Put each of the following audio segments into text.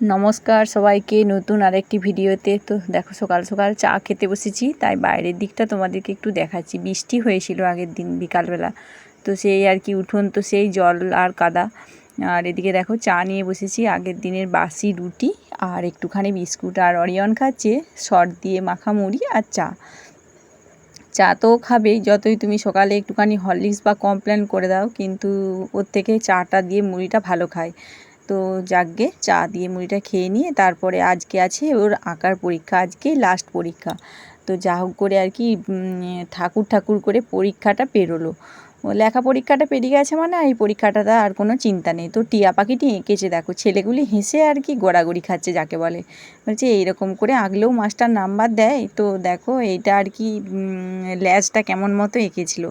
নমস্কার সবাইকে নতুন আরেকটি ভিডিওতে। তো দেখো সকাল সকাল চা খেতে বসেছি, তাই বাইরের দিকটা তোমাদেরকে একটু দেখাচ্ছি। বৃষ্টি হয়েছিল আগের দিন বিকালবেলা, তো সেই আর কি উঠোন, তো সেই জল আর কাদা। আর এদিকে দেখো চা নিয়ে বসেছি, আগের দিনের বাসি রুটি আর একটুখানি বিস্কুট। আর অরিয়ন খাচ্ছে শর্ট দিয়ে মাখা মুড়ি আর চা। চা তো খাবেই যতই তুমি সকালে একটুখানি হরলিক্স বা কমপ্লেন করে দাও, কিন্তু ওর থেকে চাটা দিয়ে মুড়িটা ভালো খায়। তো যাকগে, চা দিয়ে মুড়িটা খেয়ে নিয়ে তারপরে আজকে আছে ওর আঁকার পরীক্ষা আজকে লাস্ট পরীক্ষা। তো যা হোক করে আর কি ঠাকুর ঠাকুর করে পরীক্ষাটা পেরোলো। লেখা পরীক্ষাটা পেরিয়ে গেছে মানে এই পরীক্ষাটাতে আর কোনো চিন্তা নেই। তো টিয়া পাখিটি এঁকেছে দেখো, ছেলেগুলি হেসে আর কি গড়াগড়ি খাচ্ছে যাকে বলে। বলছে এইরকম করে আঁকলেও মাস্টার নাম্বার দেয়, তো দেখো এইটা আর কি ল্যাজটা কেমন মতো এঁকেছিল।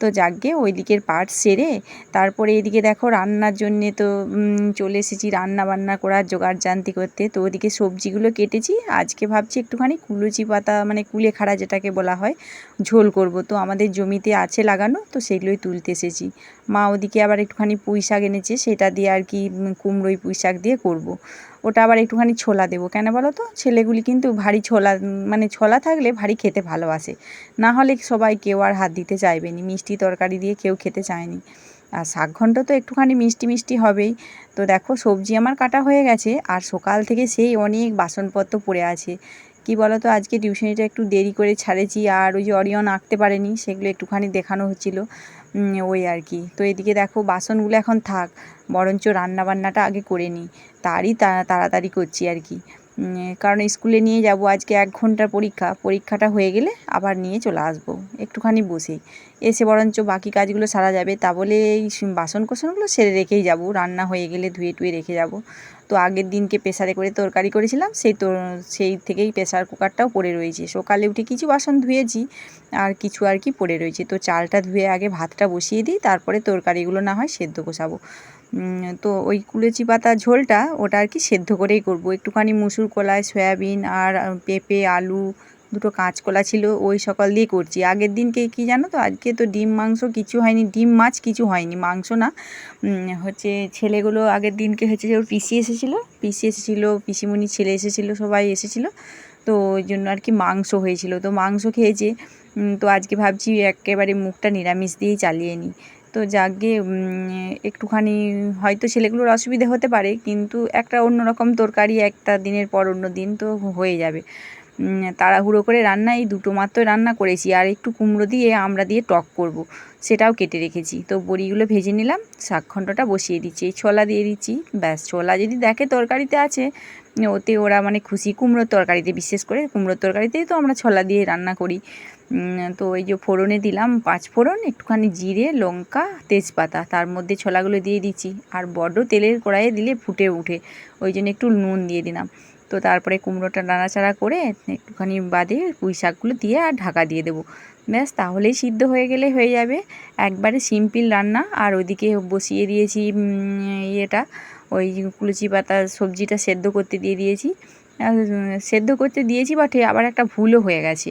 তো যাকগে ওই দিকের পার্ট সেরে তারপরে এদিকে দেখো রান্নার জন্যে তো চলে এসেছি রান্না বান্না করার, জোগাড় জানতি করতে। তো ওদিকে সবজিগুলো কেটেছি। আজকে ভাবছি একটুখানি কুলুচি পাতা মানে কুলেখাড়া যেটাকে বলা হয়, ঝোল করব। তো আমাদের জমিতে আছে লাগানো, তো সেগুলোই তুলতে এসেছি। মা ওদিকে আবার একটুখানি পুঁই শাক এনেছে, সেটা দিয়ে আর কি কুমড়োই পুঁই শাক দিয়ে করব। ওটা আবার একটুখানি ছোলা দেবো। কেন বলো তো? ছেলেগুলি কিন্তু ভারী ছোলা মানে ছোলা থাকলে ভারী খেতে ভালোবাসে। না হলে সবাই কেউ আর হাত দিতে চাইবেনি মিষ্টি তরকারি দিয়ে কেউ খেতে চায়নি। আর শাক তো একটুখানি মিষ্টি মিষ্টি হবেই। তো দেখো, সবজি আমার কাটা হয়ে গেছে, আর সকাল থেকে সেই অনেক বাসনপত্র পড়ে আছে। কি বলো তো আজকে টিউশনিটা একটু দেরি করে ছাড়েছি, আর ওই যে অরিয়ন আঁকতে পারেনি, সেগুলো একটুখানি দেখানো হচ্ছিল। ওই আর কি। তো এদিকে দেখো, বাসনগুলো এখন থাক, বরঞ্চ রান্নাবান্নাটা আগে করে নিই। তারই তাড়াতাড়ি করছি আর কি। কারণ স্কুলে নিয়ে যাব আজকে এক ঘণ্টার পরীক্ষা। পরীক্ষাটা হয়ে গেলে আবার নিয়ে চলে আসব। একটুখানি বসেই। এসে বরঞ্চ বাকি কাজগুলো সারা যাবে। তা বলে এই বাসন কোসনগুলো সেরে রেখেই যাব। রান্না হয়ে গেলে ধুয়ে টুয়ে রেখে যাব। তো আগের দিনকে প্রেসারে করে তরকারি করেছিলাম, সেই তো সেই থেকেই প্রেশার কুকারটাও পড়ে রয়েছে। সকালে উঠে কিছু বাসন ধুয়েছি, আর কিছু আর কি পড়ে রয়েছে। তো চালটা ধুয়ে আগে ভাতটা বসিয়ে দিই, তারপরে তরকারিগুলো না হয় সেদ্ধ কষাবো তো ওই কুলেচি পাতা ঝোলটা ওটা আর কি সেদ্ধ করেই করব। একটুখানি মুসুর কলাই, সয়াবিন, আর পেঁপে, আলু দুটো কাঁচকলা ছিল, ওই সকাল দিয়ে করছি। আগের দিনকে কি জানো তো? আজকে তো ডিম, মাংস কিছু হয়নি। ডিম, মাছ কিছু হয়নি, মাংস না। হচ্ছে ছেলেগুলো আগের দিনকে হচ্ছে যে ওর পিসি এসেছিল। পিসি এসেছিল পিসিমণির ছেলে এসেছিল, সবাই এসেছিল। তো ওই জন্য আর কি মাংস হয়েছিল। তো মাংস খেয়েছে তো আজকে ভাবছি একেবারে মুখটা নিরামিষ দিয়েই চালিয়ে নিই। তো যাকে একটুখানি হয়তো ছেলেগুলোর অসুবিধে হতে পারে, কিন্তু একটা অন্য রকম তরকারি একটা দিনের পর অন্য দিন তো হয়ে যাবে। তাড়াহুড়ো করে রান্না, এই দুটো মাত্র রান্না করেছি। আর একটু কুমড়ো দিয়ে আমরা দিয়ে টক করব। সেটাও কেটে রেখেছি। তো বড়িগুলো ভেজে নিলাম শাকখণ্ডটা বসিয়ে দিচ্ছি। এই ছোলা দিয়ে দিচ্ছি, ব্যাস। ছোলা যদি দেখে তরকারিতে আছে, ওতে ওরা মানে খুশি কুমড়োর তরকারিতে, বিশেষ করে কুমড়োর তরকারিতেই তো আমরা ছোলা দিয়ে রান্না করি। তো ওই যে ফোড়নে দিলাম পাঁচ ফোড়ন, একটুখানি জিরে, লঙ্কা, তেজপাতা, তার মধ্যে ছোলাগুলো দিয়ে দিচ্ছি। আর বড্ড তেলের কড়াইয়ে দিলে ফুটে উঠে ওই জন্য একটু নুন দিয়ে দিলাম। তো তারপরে কুমড়োটা নাড়াচাড়া করে একটুখানি বাদে পুঁই শাকগুলো দিয়ে আর ঢাকা দিয়ে দেবো। ব্যাস, তাহলেই সিদ্ধ হয়ে গেলে হয়ে যাবে। একবারে সিম্পল রান্না। আর ওদিকে বসিয়ে দিয়েছি ইয়েটা, ওই কুলুচি পাতা সবজিটা সেদ্ধ করতে দিয়ে দিয়েছি। সেদ্ধ করতে দিয়েছি, বাটে আবার একটা ভুলও হয়ে গেছে।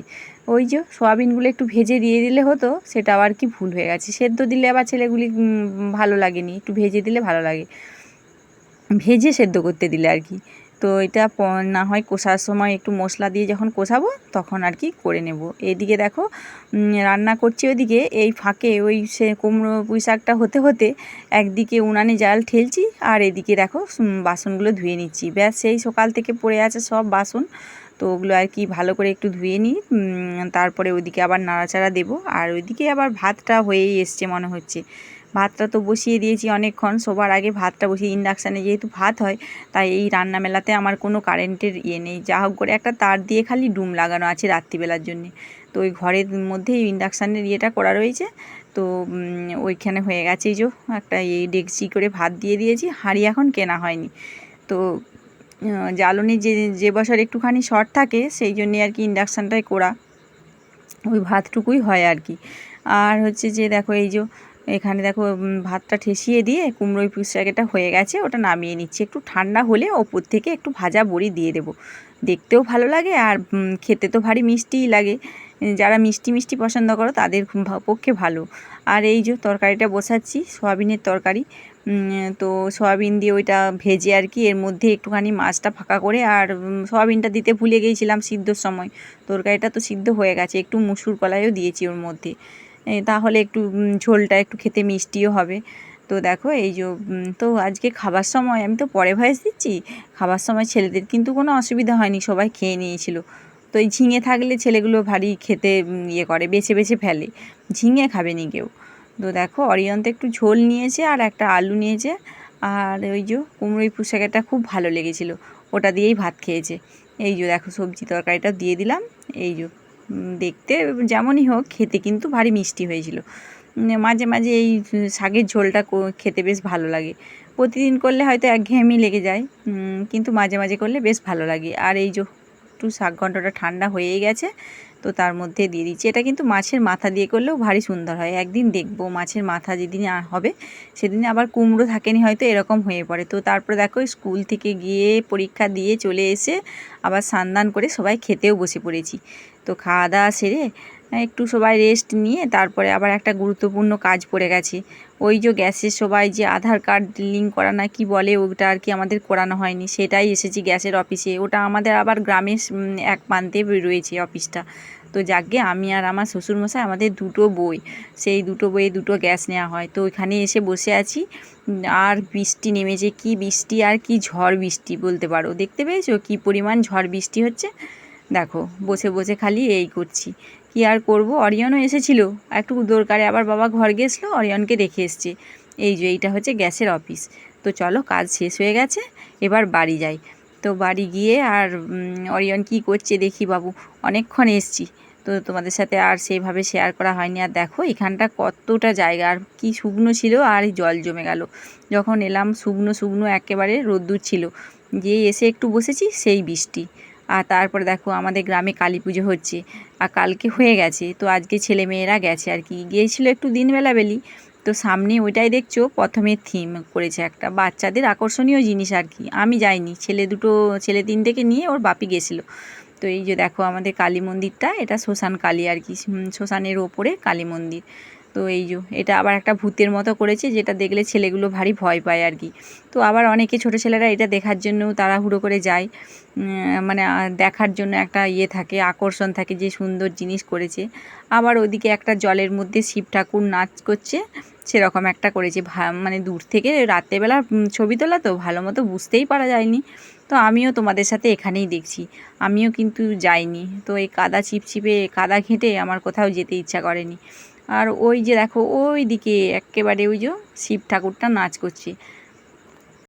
ওই যে সোয়াবিনগুলো একটু ভেজে দিয়ে দিলে হতো, সেটা আবার কি ভুল হয়ে গেছে। সেদ্ধ দিলে আবার ছেলেগুলি ভালো লাগেনি, একটু ভেজে দিলে ভালো লাগে। ভেজে সেদ্ধ করতে দিলে আর কি। তো এটা না হয় কষার সময় একটু মশলা দিয়ে যখন কষাবো তখন আর কি করে নেব। এদিকে দেখো রান্না করছি ওদিকে এই ফাঁকে ওই সে কুমড়ো পুঁই শাকটা হতে হতে একদিকে উনানে জাল ঠেলছি আর এদিকে দেখো বাসনগুলো ধুয়ে নিচ্ছি। ব্যাস, সেই সকাল থেকে পড়ে আছে সব বাসন। তো ওগুলো আর কি ভালো করে একটু ধুয়ে নিই তারপরে ওইদিকে আবার নাড়াচাড়া দেবো। আর ওইদিকে আবার ভাতটা হয়েই এসছে মনে হচ্ছে। ভাতটা তো বসিয়ে দিয়েছি অনেকক্ষণ সবার আগে ভাতটা বসিয়ে ইন্ডাকশানে যেহেতু ভাত হয়, তাই এই রান্না মেলাতে আমার কোনো কারেন্টের ইয়ে নেই। যা হোক করে একটা তার দিয়ে খালি ডুম লাগানো আছে রাত্রিবেলার জন্যে। তো ওই ঘরের মধ্যেই ইন্ডাকশানের ইয়েটা করা রয়েছে। তো ওইখানে হয়ে গেছে যে, একটা এই ডেকচি করে ভাত দিয়ে দিয়েছি, হাঁড়ি এখন কেনা হয়নি। তো জ্বালনি যে যে বছর একটুখানি শর্ট থাকে, সেই জন্যে আর কি ইন্ডাকশানটাই করা। ওই ভাতটুকুই হয় আর কি। আর হচ্ছে যে, দেখো এই যে এখানে দেখো ভাতটা ঠেসিয়ে দিয়ে কুমড়োই পুঁই শাকেটা হয়ে গেছে, ওটা নামিয়ে নিচ্ছি। একটু ঠান্ডা হলে ওপর থেকে একটু ভাজা বড়ি দিয়ে দেবো। দেখতেও ভালো লাগে আর খেতে তো ভারী মিষ্টিই লাগে। যারা মিষ্টি মিষ্টি পছন্দ করো, তাদের পক্ষে ভালো। আর এই যে তরকারিটা বসাচ্ছি, সয়াবিনের তরকারি। তো সয়াবিন দিয়ে ওইটা ভেজে আর কি, এর মধ্যে একটুখানি মাছটা ফাঁকা করে আর সয়াবিনটা দিতে ভুলে গিয়েছিলাম সিদ্ধর সময়। তরকারিটা তো সিদ্ধ হয়ে গেছে, একটু মুসুর কলাইও দিয়েছি ওর মধ্যে। তাহলে একটু ঝোলটা একটু খেতে মিষ্টিও হবে। তো দেখো, এই যে তো আজকে খাবার সময়, আমি তো পরে ভয়েস দিচ্ছি, খাবার সময় ছেলেদের কিন্তু কোনো অসুবিধা হয়নি, সবাই খেয়ে নিয়েছিল। তো এই ঝিঙে থাকলে ছেলেগুলো ভারী খেতে ইয়ে করে, বেছে বেছে ফেলে। ঝিঙে খাবে নি কেউ। তো দেখো, অরিয়ন্ত একটু ঝোল নিয়েছে আর একটা আলু নিয়েছে। আর ওই যে কুমড়োই পুঁশাকেটা খুব ভালো লেগেছিলো। ওটা দিয়েই ভাত খেয়েছে। এই যে, দেখো, সবজি তরকারিটা দিয়ে দিলাম। এই যে দেখতে যেমনই হোক, খেতে কিন্তু ভারী মিষ্টি হয়েছিল। মাঝে মাঝে এই শাকের ঝোলটা খেতে বেশ ভালো লাগে। প্রতিদিন করলে হয়তো একঘেয়েমি লেগে যায় কিন্তু মাঝে মাঝে করলে বেশ ভালো লাগে। আর এই যে একটু শাক ঘন্টটা ঠান্ডা হয়েই গেছে, তো তার মধ্যে দিয়ে দিচ্ছি। এটা কিন্তু মাছের মাথা দিয়ে করলেও ভারী সুন্দর হয়। একদিন দেখব মাছের মাথা যেদিন হবে, সেদিন আবার কুমড়ো থাকেনি হয়তো এরকম হয়ে পড়ে। তো তারপরে দেখো, স্কুল থেকে গিয়ে পরীক্ষা দিয়ে চলে এসে আবার স্নান করে সবাই খেতেও বসে পড়েছি। তো খাওয়া দাওয়া সেরে, একটু সবাই রেস্ট নিয়ে তারপরে আবার একটা গুরুত্বপূর্ণ কাজ পড়ে গেছে। ওই যে গ্যাসের সবাই যে আধার কার্ড লিঙ্ক করা না কি বলে, ওটা আর কি আমাদের করানো হয়নি। সেটাই এসেছি গ্যাসের অফিসে ওটা আমাদের আবার গ্রামের এক প্রান্তে রয়েছে অফিসটা তো যাকে আমি আর আমার শ্বশুরমশাই আমাদের দুটো বই, সেই দুটো বইয়ে দুটো গ্যাস নেওয়া হয়। তো ওইখানে এসে বসে আছি। আর বৃষ্টি নেমেছে। কি বৃষ্টি আর কি ঝড় বৃষ্টি বলতে পারো। দেখতে পেয়েছ? কি পরিমাণ ঝড় বৃষ্টি হচ্ছে? দেখো, বসে বসে খালি এই করছি। কি আর করব? অরিয়নও এসেছিল। একটু দরকারে আবার বাবা ঘর গেছিল, অরিয়নকে রেখে এসছে। এই যে, এইটা হচ্ছে গ্যাসের অফিস। তো চলো, কাজ শেষ হয়ে গেছে, এবার বাড়ি যাই। তো বাড়ি গিয়ে আর অরিয়ন কি করছে দেখি বাবু। অনেকক্ষণ এসছি। তো তোমাদের সাথে আর সেইভাবে শেয়ার করা হয়নি। আর দেখো, এখানটা কতটা জায়গা। আর কি শুকনো ছিল, আর জল জমে গেল। যখন এলাম, শুকনো শুকনো একেবারে রোদ্দুর ছিল। যে এসে একটু বসেছি, সেই বৃষ্টি। আর তারপরে দেখো আমাদের গ্রামে কালী পুজো হচ্ছে। আর কালকে হয়ে গেছে, তো আজকে ছেলে মেয়েরা গেছে আর কি। গিয়েছিল একটু দিনবেলা বেলি, তো সামনে ওইটাই দেখছ, প্রথমে থিম করেছে একটা। বাচ্চাদের আকর্ষণীয় জিনিস আর কি। আমি যাইনি, ছেলে দুটো, ছেলে তিনটেকে নিয়ে ওর বাপি গেছিল। তো এই যে দেখো আমাদের কালী মন্দিরটা, এটা শ্মশান কালী আর কি শ্মশানের ওপরে কালী মন্দির। তো এই যে, এটা আবার একটা ভূতের মতো করেছে যেটা দেখলে ছেলেগুলো ভারী ভয় পায় আর কি। তো আবার অনেকে ছোটো ছেলেরা এটা দেখার জন্য তাড়াহুড়ো করে যায়। মানে দেখার জন্য একটা ইয়ে থাকে, আকর্ষণ থাকে যে সুন্দর জিনিস করেছে। আবার ওদিকে একটা জলের মধ্যে শিব ঠাকুর নাচ করছে, সেরকম একটা করেছে। মানে দূর থেকে রাত্রেবেলা ছবি তোলা তো ভালো মতো বুঝতেই পারা যায়নি। তো আমিও তোমাদের সাথে এখানেই দেখছি। আমিও কিন্তু যাইনি। তো এই কাদা চিপচিপে কাদা ঘেঁটে আমার কোথাও যেতে ইচ্ছা করেনি। আর ওই যে দেখো ওই দিকে একেবারে ওই যে শিব ঠাকুরটা নাচ করছে।